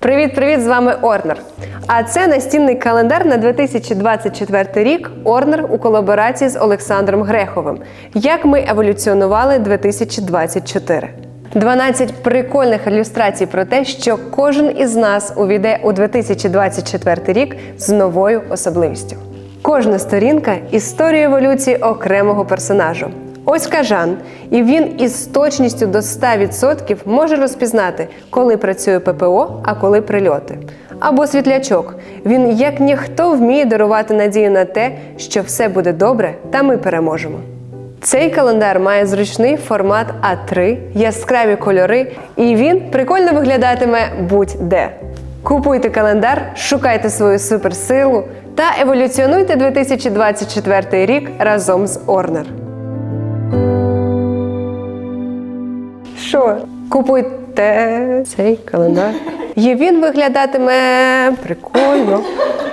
Привіт-привіт! З вами Орнер. А це настінний календар на 2024 рік Орнер у колаборації з Олександром Греховим. Як ми еволюціонували 2024. 12 прикольних ілюстрацій про те, що кожен із нас увійде у 2024 рік з новою особливістю. Кожна сторінка історія еволюції окремого персонажу. Ось кажан, і він із точністю до 100% може розпізнати, коли працює ППО, а коли прильоти. Або світлячок. Він як ніхто вміє дарувати надію на те, що все буде добре, та ми переможемо. Цей календар має зручний формат А3, яскраві кольори, і він прикольно виглядатиме будь-де. Купуйте календар, шукайте свою суперсилу та еволюціонуйте 2024 рік разом з Орнер. Що? Купуйте цей календар. І він виглядатиме прикольно.